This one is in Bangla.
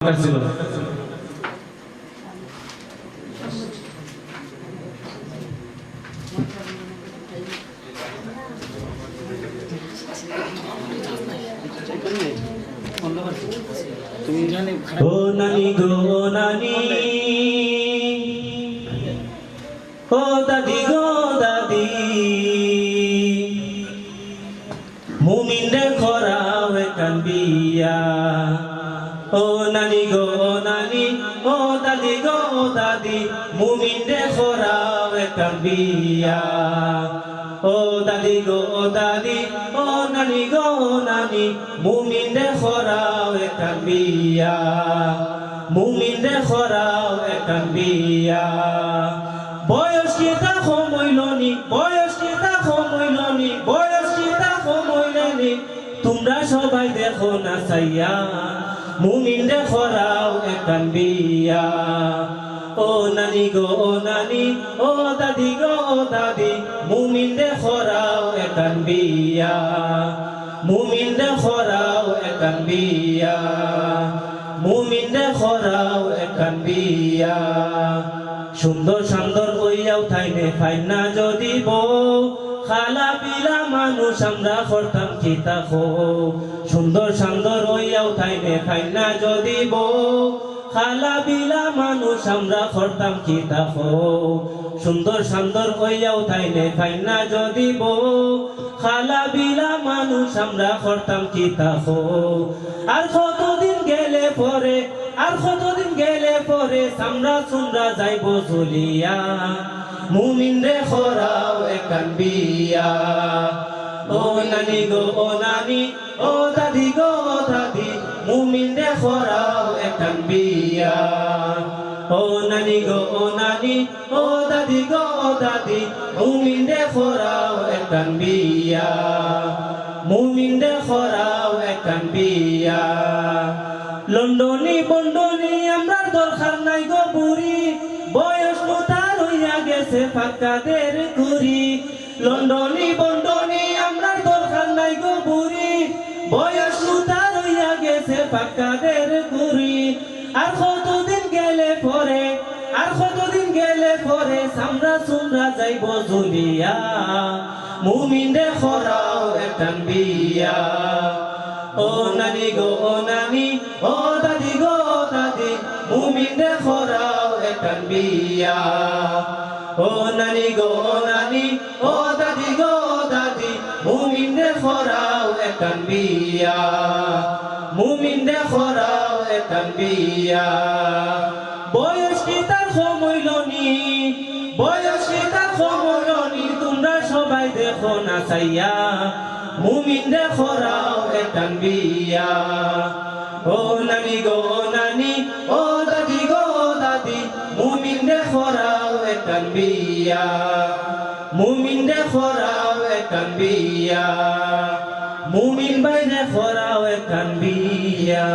ছিল। ও নানি গো নানি। ও দাদি গো দাদি। মুমিন রে খরাও কান্দিয়া। ও নানি গো নানি, ও দাদি গো দাদি, মুমিন রে খরাও কান্দিয়া। ও দাদি গো দাদি, ও নানি গো নানি, মুমিন রে খরাও কান্দিয়া। মুমিন রে খরাও কান্দিয়া। বয়স কেতা সময়লনি বয়স কেতা সময়লনি বয়স কেতা সময়লনি তোমরা সবাই দেখো না সাইয়া মুমিন রে খরাও একান বিয়া ও নানি গো, ও নানি, ও দাদি গো, ও দাদি, মুমিনরা খরাও একান বিয়া মুমিনরা খরাও একান বিয়া মুমিনরা খরাও একান বিয়া সুন্দর সুন্দর ওইয়াও থাইনে ফাইনা যদি বউ খালা পিলা মানুষ আমরা করতাম চিতা খো সুন্দর সুন্দর ওইয়াও থাইনে ফাইনা যদি বউ খালা বিলা মানুষ আমরা করতাম চিতা খো সুন্দর সুন্দর ওইয়াও থাইনে ফাইনা যদি বউ খালা বিলা মানুষ আমরা করতাম চিতা খো আর কতদিন গেলে পরে আর কতদিন গেলে পরে সামরা সুমরা যাইব চলিয়া মুমিন রে খরাও একান বিয়া ও নানি গো, ও নানি, ও দাদি গো দাদি, মুমিন রে খরাও একান বিয়া ও নানি গো, ও নানি, ও দাদি গো দাদি, মুমিন রে খরাও একান বিয়া মুমিন রে খরাও একান বিয়া লন্ডনি বন্ডনি আমরা দরকার নাই গো বুড়ি। বয়স মোতার হইয়া গেছে ফাঁকাদের ঘুরি। লন্ডনি বন্ডনি আমরা দরকার নাই গো বুড়ি। বয়স মোতার হইয়া গেছে ফাঁকাদের ঘুরি। আর কতদিন গেলে পরে, আর কতদিন গেলে পরে সামরা সুমরা যাইব জুলিয়া। মুমিন রে খরাও একান বিয়া। ও নানি গো, ও নানি। ও দাদি গো দাদি, মুমিন রে খরাও একান বিয়া ও নানি গো নানি, ও দাদি গো দাদি, মুমিন রে খরাও একান বিয়া মুমিন রে খরাও একান বিয়া বয়স কি তার সময়লনি বয়স কি তার সময়লনি তোমরা সবাই দেখো না চাইয়া মুমিন রে খরাও একান বিয়া ও নানি গো নানি, ও দাদি গো দাদি, মুমিনরা খরাও একান বিয়া মুমিন রে খরাও একান বিয়া মুমিন বাইরে খরাও বিয়া